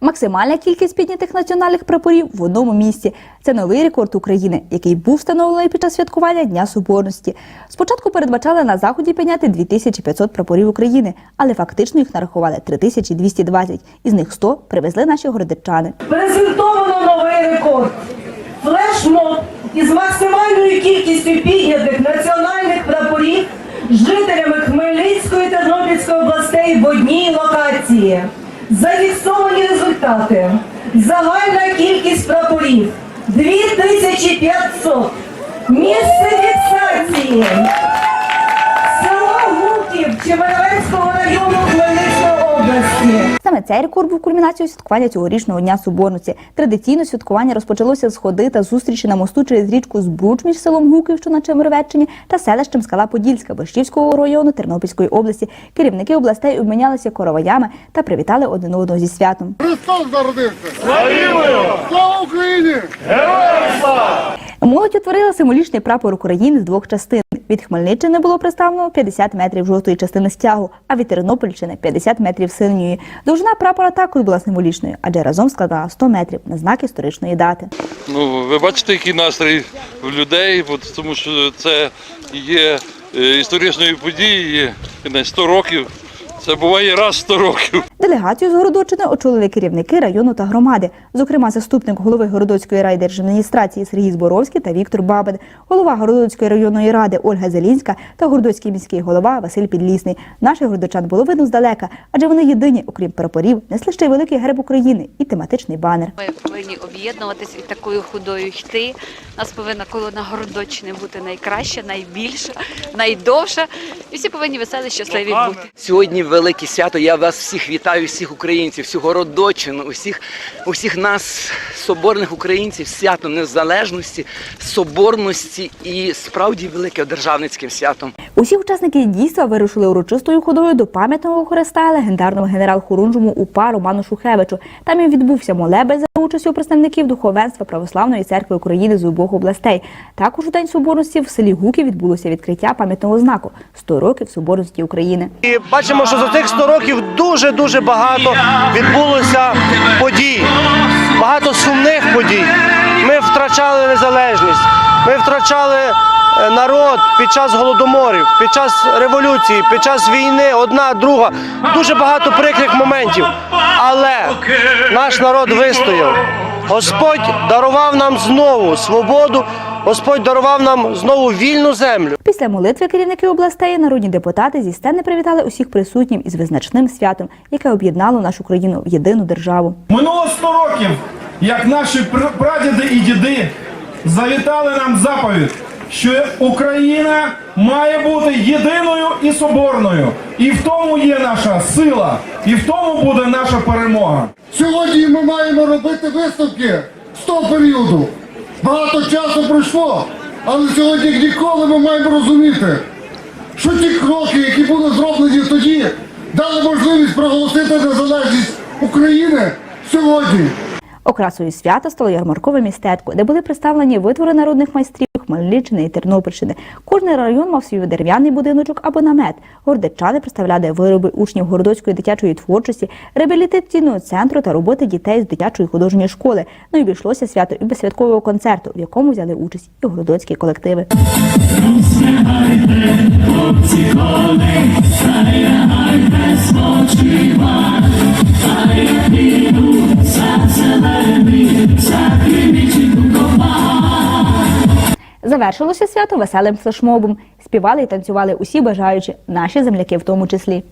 Максимальна кількість піднятих національних прапорів в одному місці. Це новий рекорд України, який був встановлений під час святкування Дня Соборності. Спочатку передбачали на заході підняти 2500 прапорів України, але фактично їх нарахували 3220. Із них 100 привезли наші городичани. Презентовано новий рекорд. Флешмоб із максимальною кількістю піднятих національних прапорів жителями Хмельницької та Тернопільської областей в одній локації. Зафіксовані результати. Загальна кількість прапорів 2500. Місце фіксації. Село Гуків Чемеровецького району Хмельницької області. Саме цей рекорд був кульмінацією святкування цьогорічного дня Соборності. Традиційно святкування розпочалося з ходи та зустрічі на мосту через річку Збруч між селом Гуків, що на Чемеровеччині, та селищем Скала Подільська Борщівського району Тернопільської області. Керівники областей обмінялися короваями та привітали один одного зі святом. Христос народився! Слава Україні! Молодь утворила символічний прапор України з двох частин. Від Хмельниччини було представлено 50 метрів жовтої частини стягу, а від Тернопільщини 50 метрів синьої. Довжина прапора також була символічною, адже разом складала 100 метрів на знак історичної дати. Ну, ви бачите, який настрій в людей, тому що це є е, історичною подією на 100 років. Це буває раз в 100 років. Делегацію з Городочини очолили керівники району та громади, зокрема заступник голови Городоцької райдержадміністрації Сергій Зборовський та Віктор Бабин, голова Городоцької районної ради Ольга Зелінська та Городоцький міський голова Василь Підлісний. Наших городочан було видно здалека, адже вони єдині, окрім прапорів, несли ще й великий герб України і тематичний банер. Ми повинні об'єднуватись і такою ходою йти. Нас повинна колона Городоччини бути найкраща, найбільша, найдовша. І всі повинні веселі, щасливі бути. Сьогодні велике свято. Я вас всіх вітаю, всіх українців, всю Городочину, усіх, усіх нас, соборних українців, свято незалежності, соборності і справді велике державницьким святом. Усі учасники дійства вирушили урочистою ходою до пам'ятного хреста легендарному генерал-хорунжому УПА Роману Шухевичу. Там і відбувся молебель за участю представників духовенства Православної церкви України з обох областей. Також у день соборності в селі Гуки відбулося відкриття пам'ятного знаку 100 років соборності України. І бачимо, що за цих 100 років дуже дуже багато відбулося подій, багато сумних подій. Ми втрачали незалежність, ми втрачали народ під час голодоморів, під час революції, під час війни, одна, друга. Дуже багато прикрих моментів. Але наш народ вистояв. Господь дарував нам знову свободу, Господь дарував нам знову вільну землю. Після молитви керівники областей народні депутати зі сцени привітали усіх присутніх із визначним святом, яке об'єднало нашу країну в єдину державу. Минуло 100 років, як наші пр- прадіди і діди завітали нам заповідь, що Україна має бути єдиною і соборною. І в тому є наша сила, і в тому буде наша перемога. Сьогодні ми маємо робити висновки з того періоду. Багато часу пройшло, але сьогодні ніколи ми маємо розуміти, що ті кроки, які були зроблені тоді, дали можливість проголосити незалежність України сьогодні. Окрасою свята стало ярмаркове містечко, де були представлені витвори народних майстрів Хмельниччини і Тернопільщини. Кожний район мав свій дерев'яний будиночок або намет. Гордичани представляли вироби учнів городоцької дитячої творчості, реабілітаційного центру та роботи дітей з дитячої художньої школи. Ну і обійшлося свято і без святкового концерту, в якому взяли участь і городоцькі колективи. Завершилося свято веселим флешмобом. Співали і танцювали усі бажаючі, наші земляки в тому числі.